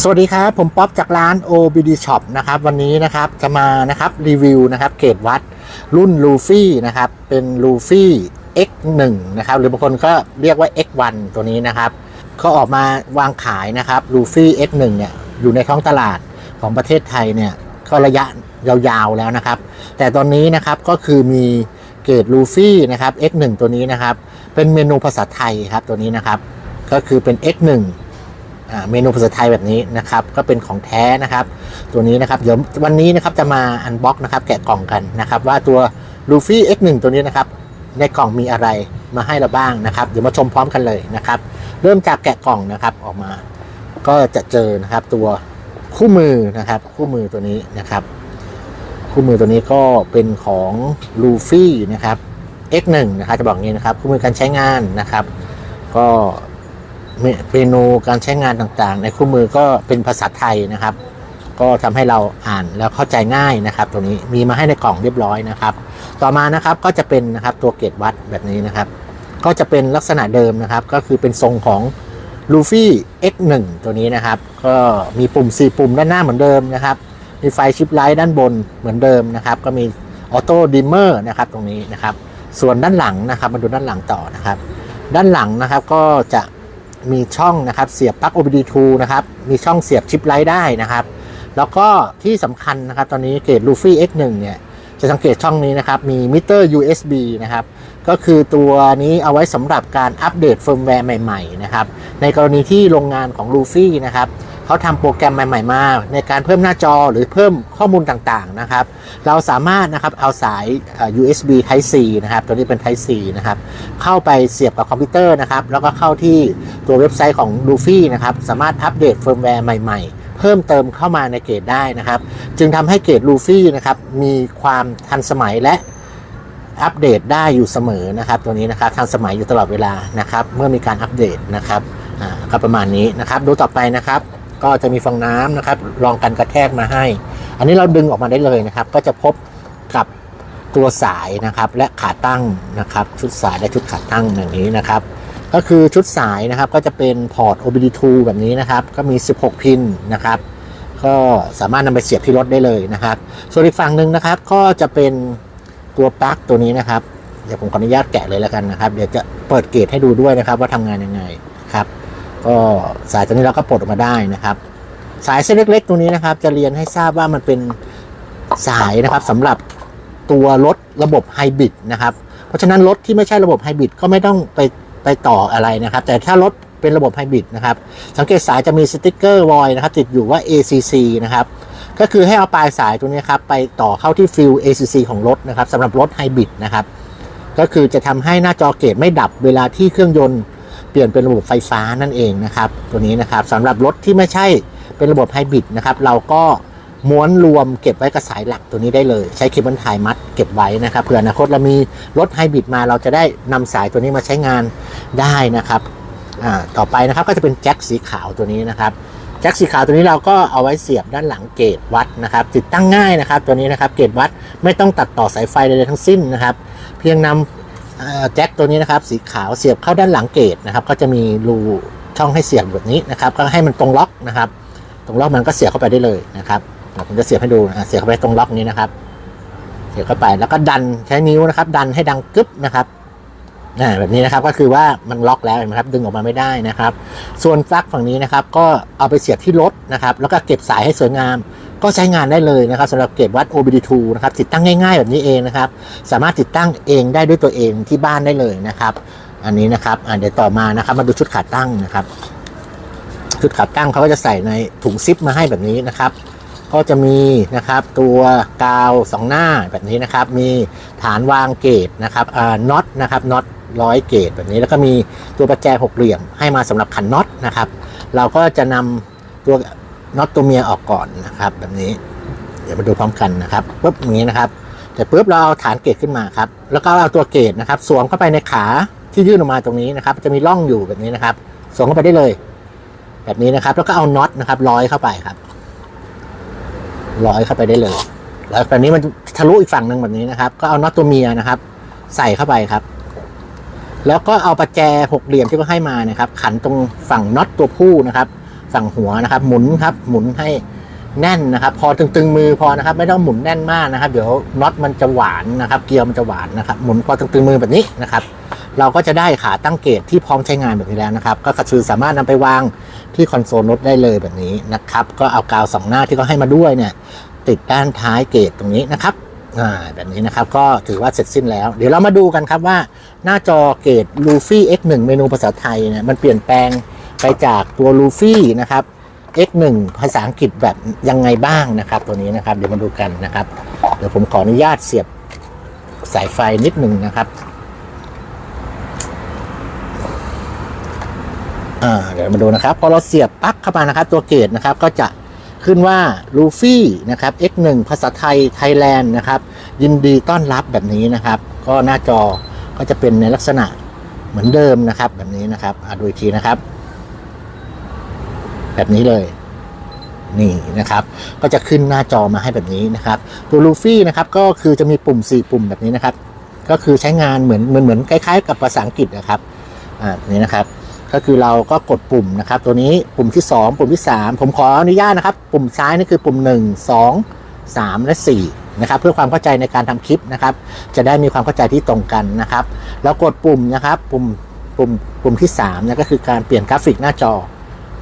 สวัสดีครับ ผมป๊อปจากร้าน OBD Shop นะครับ วันนี้นะครับจะมานะครับรีวิวนะครับเกรดวัดรุ่นลูฟี่นะครับ เป็นลูฟี่ X1 นะครับ หรือบางคนก็เรียกว่า X1 ตัวนี้นะครับ ก็ออกมาวางขายนะครับลูฟี่ X1 เนี่ยอยู่ในท้องตลาดของประเทศไทยเนี่ยก็ระยะยาวๆแล้วนะครับ แต่ตอนนี้นะครับก็คือมีเกรดลูฟี่นะครับ X1 ตัวนี้นะครับ เป็นเมนูภาษาไทยครับตัวนี้นะครับ ก็คือเป็น X1 อ่า เมนูภาษาไทยแบบนี้นะครับก็เป็นของแท้นะครับ ตัวนี้นะครับเดี๋ยววันนี้นะครับจะมาอันบ็อกนะครับแกะกล่องกันนะครับ ว่าตัวลูฟี่ X1 ตัวนี้นะครับในกล่องมีอะไรมาให้เราบ้างนะครับ เดี๋ยวมาชมพร้อมกันเลยนะครับ เริ่มจากแกะกล่องนะครับออกมา ก็จะเจอนะครับตัวคู่มือนะครับ คู่มือตัวนี้นะครับ คู่มือตัวนี้ก็เป็นของลูฟี่นะครับ X1 นะครับจะบอกงนี้นะครับ คู่มือการใช้งานนะครับ ก็ เมนูการใช้งานต่างๆ ในคู่มือก็เป็นภาษาไทยนะครับ ก็ทำให้เราอ่านแล้วเข้าใจง่ายนะครับ ตัวนี้มีมาให้ในกล่องเรียบร้อยนะครับ ต่อมานะครับก็จะเป็นนะครับตัวเกรดวัดแบบนี้นะครับ ก็จะเป็นลักษณะเดิมนะครับ ก็คือเป็นทรงของลูฟี่ X1 ตัวนี้นะครับ ก็มีปุ่ม 4 ปุ่มด้านหน้าเหมือนเดิมนะครับ มีไฟชิปไลท์ด้านบนเหมือนเดิมนะครับ ก็มีออโต้ดิมเมอร์นะครับตรงนี้นะครับ ส่วนด้านหลังนะครับ มาดูด้านหลังต่อนะครับ ด้านหลังนะครับก็จะ มีช่องนะครับเสียบปลั๊ก OBD2 นะครับมีช่องเสียบชิปไลท์ได้นะครับแล้วก็ที่สำคัญนะครับตอนนี้เกรดลูฟี่ X1 เนี่ยจะสังเกตช่องนี้นะครับมีมิเตอร์ USB นะครับก็คือตัวนี้เอาไว้สำหรับการอัปเดตเฟิร์มแวร์ใหม่ๆนะครับในกรณีที่โรงงานของลูฟี่นะครับ เขาทำโปรแกรมใหม่ ๆ มา ในการเพิ่มหน้าจอหรือเพิ่มข้อมูลต่างๆนะครับ เราสามารถนะครับเอาสาย USB Type C นะครับตัวนี้เป็น Type C นะครับเข้าไปเสียบกับคอมพิวเตอร์นะครับแล้วก็เข้าที่ตัวเว็บไซต์ของ l u f y นะครับสามารถอัปเดตเฟิร์มแวร์ใหม่ๆเพิ่มเติมเข้ามาในเกรดได้นะครับ จึงทำให้เกรด Luffy นะครับมีความทันสมัยและอัปเดตได้อยู่เสมอนะครับ ตัวนี้นะครับทันสมัยอยู่ตลอดเวลานะครับ เมื่อมีการอัปเดตนะครับก็ประมาณนี้นะครับ ดูต่อไปนะครับ ก็จะมีฟองน้ำนะครับ รองกันกระแทกมาให้ อันนี้เราดึงออกมาได้เลยนะครับ ก็จะพบกับตัวสายนะครับ และขาตั้งนะครับ ชุดสายและชุดขาตั้งอย่างนี้นะครับ ก็คือชุดสายนะครับก็จะเป็นพอร์ต OBD2 แบบนี้นะครับ ก็มี 16 พินนะครับ ก็สามารถนำไปเสียบที่รถได้เลยนะครับ ส่วนอีกฝั่งหนึ่งนะครับ ก็จะเป็นตัวปลั๊กตัวนี้นะครับ เดี๋ยวผมขออนุญาตแกะเลยแล้วกันนะครับ เดี๋ยวจะเปิดเกจให้ดูด้วยนะครับ ว่าทำงานยังไงครับ ก็สายตัวนี้เราก็ปลดออกมาได้นะครับ สายเส้นเล็กๆตัวนี้นะครับ จะเรียนให้ทราบว่ามันเป็นสายนะครับสำหรับตัวรถระบบไฮบริดนะครับ เพราะฉะนั้นรถที่ไม่ใช่ระบบไฮบริดก็ไม่ต้องไปไปต่ออะไรนะครับ แต่ถ้ารถเป็นระบบไฮบริดนะครับ สังเกตสายจะมีสติกเกอร์วอยนะครับติดอยู่ว่า ACC นะครับ ก็คือให้เอาปลายสายตัวนี้ครับไปต่อเข้าที่ฟิล ACC ของรถนะครับสำหรับรถไฮบริดนะครับ ก็คือจะทำให้หน้าจอเกตไม่ดับเวลาที่เครื่องยนต์ เปลี่ยนเป็นระบบไฟฟ้านั่นเองนะครับ ตัวนี้นะครับสำหรับรถที่ไม่ใช่เป็นระบบไฮบริดนะครับ เราก็ม้วนรวมเก็บไว้กับสายหลักตัวนี้ได้เลย ใช้เคเบิลไทยมัดเก็บไว้นะครับเผื่ออนาคตเรามีรถไฮบริดมาเราจะได้นำสายตัวนี้มาใช้งานได้นะครับต่อไปนะครับก็จะเป็นแจ็คสีขาวตัวนี้นะครับแจ็คสีขาวตัวนี้เราก็เอาไว้เสียบด้านหลังเกตวัดนะครับ ติดตั้งง่ายนะครับ ตัวนี้นะครับเกตวัดไม่ต้องตัดต่อสายไฟใดๆทั้งสิ้นนะครับ เพียงนำเอ่อ แจ็คตัวนี้นะครับสีขาวเสียบเข้าด้านหลังเกตนะครับก็จะมีรูช่องให้เสียบแบบนี้นะครับก็ให้มันตรงล็อกนะครับ ตรงล็อกมันก็เสียบเข้าไปได้เลยนะครับผมจะเสียบให้ดูนะเสียบเข้าไปตรงล็อกนี้นะครับ เสียบเข้าไปแล้วก็ดันใช้นิ้วนะครับ ดันให้ดังกึ๊บนะครับอ่แบบนี้นะครับก็คือว่ามันล็อกแล้วเห็นไหมครับดึงออกมาไม่ได้นะครับ ส่วนปลั๊กฝั่งนี้นะครับ ก็เอาไปเสียบที่รถนะครับ แล้วก็เก็บสายให้สวยงาม ก็ใช้งานได้เลยนะครับสำหรับเกรดวัด OBD2 นะครับติดตั้งง่าย ๆ แบบนี้เองนะครับ สามารถติดตั้งเองได้ด้วยตัวเองที่บ้านได้เลยนะครับ อันนี้นะครับอ่าเดี๋ยวต่อมานะครับมาดูชุดขาตั้งนะครับ ชุดขาตั้งเขาก็จะใส่ในถุงซิปมาให้แบบนี้นะครับก็จะมีนะครับตัวกาวสองหน้าแบบนี้นะครับ มีฐานวางเกตนะครับอ่าน็อตนะครับน็อตร้อยเกตแบบนี้แล้วก็มีตัวประแจหกเหลี่ยมให้มาสำหรับขันน็อตนะครับ เราก็จะนำตัว น็อตตัวเมียออกก่อนนะครับ แบบนี้ เดี๋ยวมาดูพร้อมกันนะครับปุ๊บอย่างนี้นะครับแต่ปุ๊บเราเอาฐานเกตขึ้นมาครับ แล้วก็เอาตัวเกตนะครับ สวมเข้าไปในขาที่ยื่นออกมาตรงนี้นะครับ จะมีร่องอยู่แบบนี้นะครับ สวมเข้าไปได้เลย แบบนี้นะครับ แล้วก็เอาน็อตนะครับร้อยเข้าไปครับร้อยเข้าไปได้เลย แล้วแบบนี้มันทะลุอีกฝั่งหนึ่งแบบนี้นะครับ ก็เอาน็อตตัวเมียนะครับ ใส่เข้าไปครับ แล้วก็เอาประแจหกเหลี่ยมที่เขาให้มานะครับ ขันตรงฝั่งน็อตตัวผู้นะครับ ฝั่งหัวนะครับ หมุนครับหมุนให้แน่นนะครับ พอตึงๆมือพอนะครับ ไม่ต้องหมุนแน่นมากนะครับ เดี๋ยวน็อตมันจะหวานนะครับ เกียร์มันจะหวานนะครับ หมุนพอตึงๆมือแบบนี้นะครับ เราก็จะได้ขาตั้งเกตที่พร้อมใช้งานแบบนี้แล้วนะครับ ก็คือสามารถนำไปวางที่คอนโซลรถได้เลยแบบนี้นะครับ ก็เอากาวสองหน้าที่เขาให้มาด้วยเนี่ย ติดด้านท้ายเกตตรงนี้นะครับแบบนี้นะครับก็ถือว่าเสร็จสิ้นแล้ว เดี๋ยวเรามาดูกันครับว่าหน้าจอเกต Luffy X1 เมนูภาษาไทยเนี่ยมันเปลี่ยนแปลง ไปจากตัว Luffy นะครับ X1 ภาษาอังกฤษแบบยังไงบ้างนะครับ ตัวนี้นะครับเดี๋ยวมาดูกันนะครับ เดี๋ยวผมขออนุญาตเสียบสายไฟนิดหนึ่งนะครับอ่าเดี๋ยวมาดูนะครับ พอเราเสียบปลั๊กเข้ามานะครับ ตัวเกตนะครับก็จะขึ้นว่า Luffy นะครับ X1 ภาษาไทยไทยแลนด์นะครับ ยินดีต้อนรับแบบนี้นะครับ ก็หน้าจอก็จะเป็นในลักษณะเหมือนเดิมนะครับ แบบนี้นะครับอ่าดูอีกทีนะครับ แบบนี้เลยนี่นะครับ ก็จะขึ้นหน้าจอมาให้แบบนี้นะครับ ตัว Luffy นะครับก็คือจะมีปุ่ม 4 ปุ่มแบบนี้นะครับ ก็คือใช้งานเหมือนเหมือนเหมือนคล้ายๆ กับภาษาอังกฤษนะครับอ่านี้นะครับ ก็คือเราก็กดปุ่มนะครับ ตัวนี้ปุ่มที่ 2 ปุ่มที่ 3 ผมขออนุญาตนะครับ ปุ่มซ้ายนี่คือปุ่ม 1 2 3 และ 4 นะครับ เพื่อความเข้าใจในการทำคลิปนะครับ จะได้มีความเข้าใจที่ตรงกันนะครับ แล้วกดปุ่มนะครับ ปุ่มปุ่มปุ่มที่3นะก็คือการเปลี่ยนกราฟิกหน้าจอ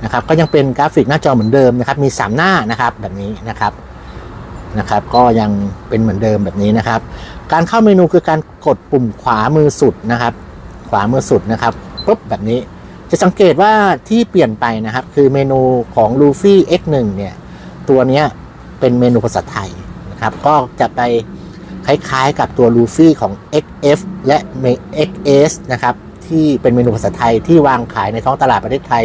นะครับก็ยังเป็นกราฟิกหน้าจอเหมือนเดิมนะครับมี 3 หน้านะครับแบบนี้นะครับนะครับก็ยังเป็นเหมือนเดิมแบบนี้นะครับ การเข้าเมนูคือการกดปุ่มขวามือสุดนะครับ ขวามือสุดนะครับปุ๊บแบบนี้จะสังเกตว่าที่เปลี่ยนไปนะครับ คือเมนูของ Luffy X1 เนี่ยตัวนี้เป็นเมนูภาษาไทยนะครับก็จะไปคล้ายๆกับตัว Luffy ของ XF และ XS นะครับ ที่เป็นเมนูภาษาไทยที่วางขายในท้องตลาดประเทศไทย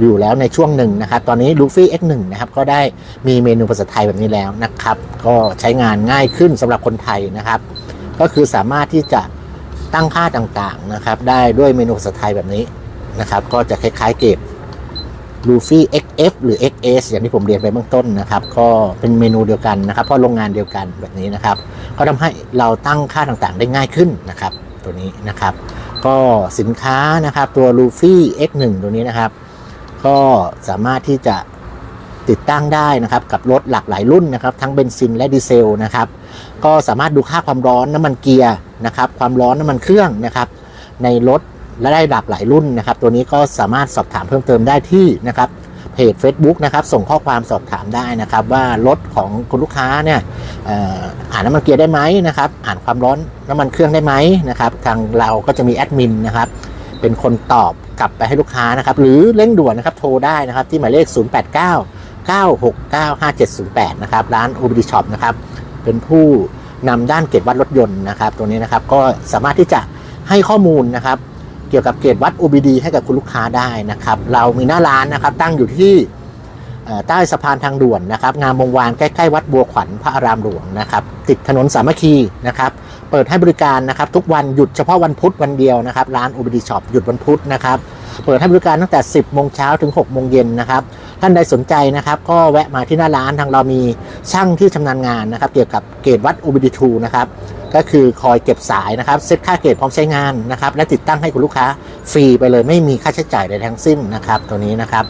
อยู่แล้วในช่วงหนึ่งนะครับ ตอนนี้ Luffy X1 นะครับก็ได้มีเมนูภาษาไทยแบบนี้แล้วนะครับ ก็ใช้งานง่ายขึ้นสำหรับคนไทยนะครับ ก็คือสามารถที่จะตั้งค่าต่างๆนะครับ ได้ด้วยเมนูภาษาไทยแบบนี้นะครับ ก็จะคล้ายๆเกรด Luffy XF หรือ XS อย่างที่ผมเรียนไปเบื้องต้นนะครับ ก็เป็นเมนูเดียวกันนะครับ เพราะโรงงานเดียวกันแบบนี้นะครับ ก็ทำให้เราตั้งค่าต่างๆ ได้ง่ายขึ้นนะครับ ตัวนี้นะครับ ก็สินค้านะครับตัวลูฟี่ X1 ตัวนี้นะครับ ก็สามารถที่จะติดตั้งได้นะครับกับรถหลากหลายรุ่นนะครับทั้งเบนซินและดีเซลนะครับก็สามารถดูค่าความร้อนน้ำมันเกียร์นะครับความร้อนน้ำมันเครื่องนะครับในรถและได้หลากหลายรุ่นนะครับ ตัวนี้ก็สามารถสอบถามเพิ่มเติมได้ที่นะครับ เพจ Facebook นะครับส่งข้อความสอบถามได้นะครับว่ารถของคุณลูกค้าเนี่ยอ่ออ่านน้ำมันเกียร์ได้ไหมนะครับอ่านความร้อนน้ำมันเครื่องได้ไหมนะครับทางเราก็จะมีแอดมินนะครับเป็นคนตอบกลับไปให้ลูกค้านะครับหรือเร่งด่วนนะครับโทรได้นะครับที่หมายเลข 089 969 5708 นะครับร้าน OBD Shop นะครับเป็นผู้นำด้านเกรดวัดรถยนต์นะครับ ตัวนี้นะครับก็สามารถที่จะให้ข้อมูลนะครับ เกี่ยวกับเกรดวัด OBD ให้กับคุณลูกค้าได้นะครับ เรามีหน้าร้านนะครับตั้งอยู่ที่ใต้สะพานทางด่วนนะครับงามวงวานใกล้ๆวัดบัวขวัญพระอารามหลวงนะครับติดถนนสามัคคีนะครับเปิดให้บริการนะครับทุกวันหยุดเฉพาะวันพุธวันเดียวนะครับร้าน OBD Shop หยุดวันพุธนะครับ เปิดให้บริการตั้งแต่ 10 โมงเช้าถึง 6 โมงเย็นนะครับ ท่านใดสนใจนะครับ ก็แวะมาที่หน้าร้านทางเรามีช่างที่ชำนาญงานนะครับ เกี่ยวกับเกรดวัด OBD2 นะครับ ก็คือคอยเก็บสายนะครับ เซ็ตค่าเกรดพร้อมใช้งานนะครับ และติดตั้งให้คุณลูกค้าฟรีไปเลยไม่มีค่าใช้จ่ายใดทั้งสิ้นนะครับ ตัวนี้นะครับ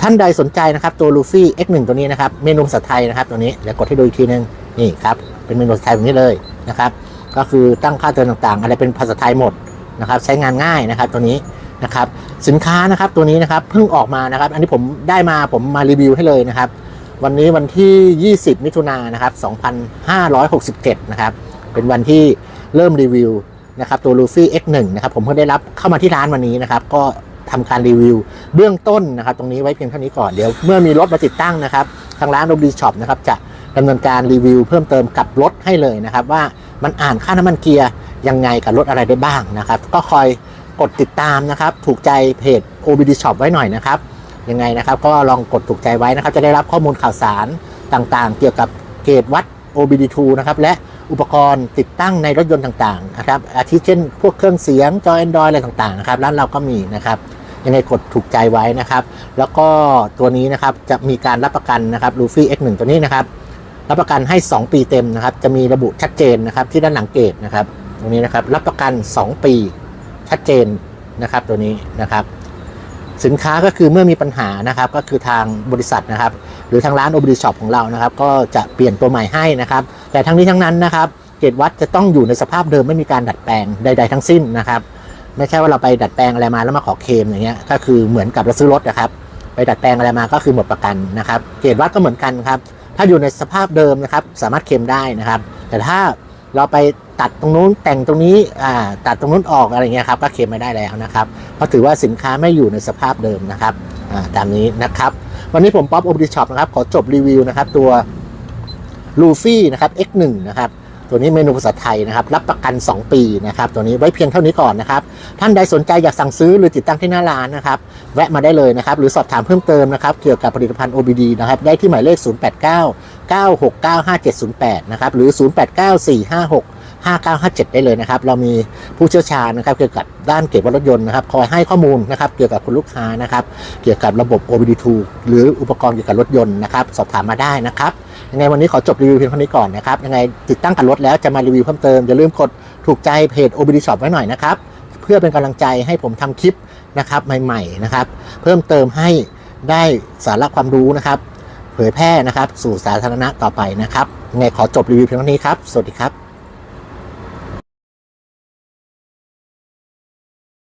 ท่านใดสนใจนะครับตัว Luffy X1 ตัวนี้นะครับเมนูภาษาไทยนะครับตัวนี้เดี๋ยวกดให้ดูอีกทีนึงนี่ครับเป็นเมนูภาษาไทยแบบนี้เลยนะครับก็คือตั้งค่าเตือนต่างๆ อะไรเป็นภาษาไทยหมดนะครับใช้งานง่ายนะครับตัวนี้ นะครับสินค้านะครับตัวนี้นะครับเพิ่งออกมานะครับ อันนี้ผมได้มาผมมารีวิวให้เลยนะครับ วันนี้วันที่ 20 มิถุนายนนะครับ2567 นะครับเป็นวันที่เริ่มรีวิวนะครับตัว Luffy X1 นะครับผมเพิ่งได้รับเข้ามาที่ร้านวันนี้นะครับ ก็ทำการรีวิวเบื้องต้นนะครับ ตรงนี้ไว้เพียงเท่านี้ก่อนเดี๋ยวเมื่อมีรถมาติดตั้งนะครับ ทางร้าน o b d Shop นะครับจะดำเนินการรีวิวเพิ่มเติมกับรถให้เลยนะครับ ว่ามันอ่านค่าน้ำมันเกียร์ยังไงกับรถอะไรได้บ้างนะครับ ก็คอย กดติดตามนะครับ ถูกใจเพจ OBD Shop ไว้หน่อยนะครับ ยังไงนะครับ ก็ลองกดถูกใจไว้นะครับ จะได้รับข้อมูลข่าวสารต่างๆ เกี่ยวกับเกรดวัด OBD2 นะครับ และอุปกรณ์ติดตั้งในรถยนต์ต่างๆนะครับ อาทิเช่น พวกเครื่องเสียง จอ Android อะไรต่างๆนะครับ ร้านเราก็มีนะครับ ยังไงกดถูกใจไว้นะครับ แล้วก็ตัวนี้นะครับจะมีการรับประกันนะครับ Luffy X1 ตัวนี้นะครับ รับประกันให้ 2 ปีเต็มนะครับ จะมีระบุชัดเจนนะครับที่ด้านหลังเกตนะครับ ตรงนี้นะครับ รับประกัน 2 ปี ชัดเจนนะครับตัวนี้นะครับสินค้าก็คือเมื่อมีปัญหานะครับก็คือทางบริษัทนะครับ หรือทางร้านโอ d ดีช็อปของเรานะครับ ก็จะเปลี่ยนตัวใหม่ให้นะครับ แต่ทั้งนี้ทั้งนั้นนะครับ เกตวัดจะต้องอยู่ในสภาพเดิมไม่มีการดัดแปลงใด ๆ ทั้งสิ้นนะครับ ไม่ใช่ว่าเราไปดัดแปลงอะไรมาแล้วมาขอเคลมอย่างเงี้ยก็คือเหมือนกับเราซื้อรถนะครับ ไปดัดแปลงอะไรมาก็คือหมดประกันนะครับ เกตวัดก็เหมือนกันครับ ถ้าอยู่ในสภาพเดิมนะครับ สามารถเคลมได้นะครับ แต่ถ้า เราไปตัดตรงนู้นแต่งตรงนี้อ่าตัดตรงนู้นออกอะไรเงี้ยครับก็เคลมไม่ได้แล้วนะครับเพราะถือว่าสินค้าไม่อยู่ในสภาพเดิมนะครับอ่าตามนี้นะครับ วันนี้ผมป๊อปโอบิช็อปนะครับขอจบรีวิวนะครับตัวลูฟี่นะครับ X1 นะครับ ตัวนี้เมนูภาษาไทยนะครับ รับประกัน 2 ปีนะครับ ตัวนี้ไว้เพียงเท่านี้ก่อนนะครับ ท่านใดสนใจอยากสั่งซื้อหรือติดตั้งที่หน้าร้านนะครับ แวะมาได้เลยนะครับ หรือสอบถามเพิ่มเติมนะครับ เกี่ยวกับผลิตภัณฑ์ OBD นะครับ ได้ที่หมายเลข 089 969 5708 นะครับ หรือ 089 456 5957 ได้เลยนะครับ เรามีผู้เชี่ยวชาญนะครับ เกี่ยวกับด้านเก็บรถยนต์นะครับ คอยให้ข้อมูลนะครับ เกี่ยวกับคุณลูกค้านะครับ เกี่ยวกับระบบ OBD2 หรืออุปกรณ์เกี่ยวกับรถยนต์นะครับ สอบถามมาได้นะครับ ยังไงวันนี้ขอจบรีวิวเพียงเท่านี้ก่อนนะครับ ยังไงติดตั้งกับรถแล้วจะมารีวิวเพิ่มเติม อย่าลืมกดถูกใจเพจ OBD Shop ไว้หน่อยนะครับ เพื่อเป็นกำลังใจให้ผมทำคลิปนะครับใหม่ๆนะครับ เพิ่มเติมให้ได้สาระความรู้นะครับ เผยแพร่นะครับ สู่สาธารณะต่อไปนะครับยังไงขอจบรีวิวเพียงเท่านี้ครับ สวัสดีครับ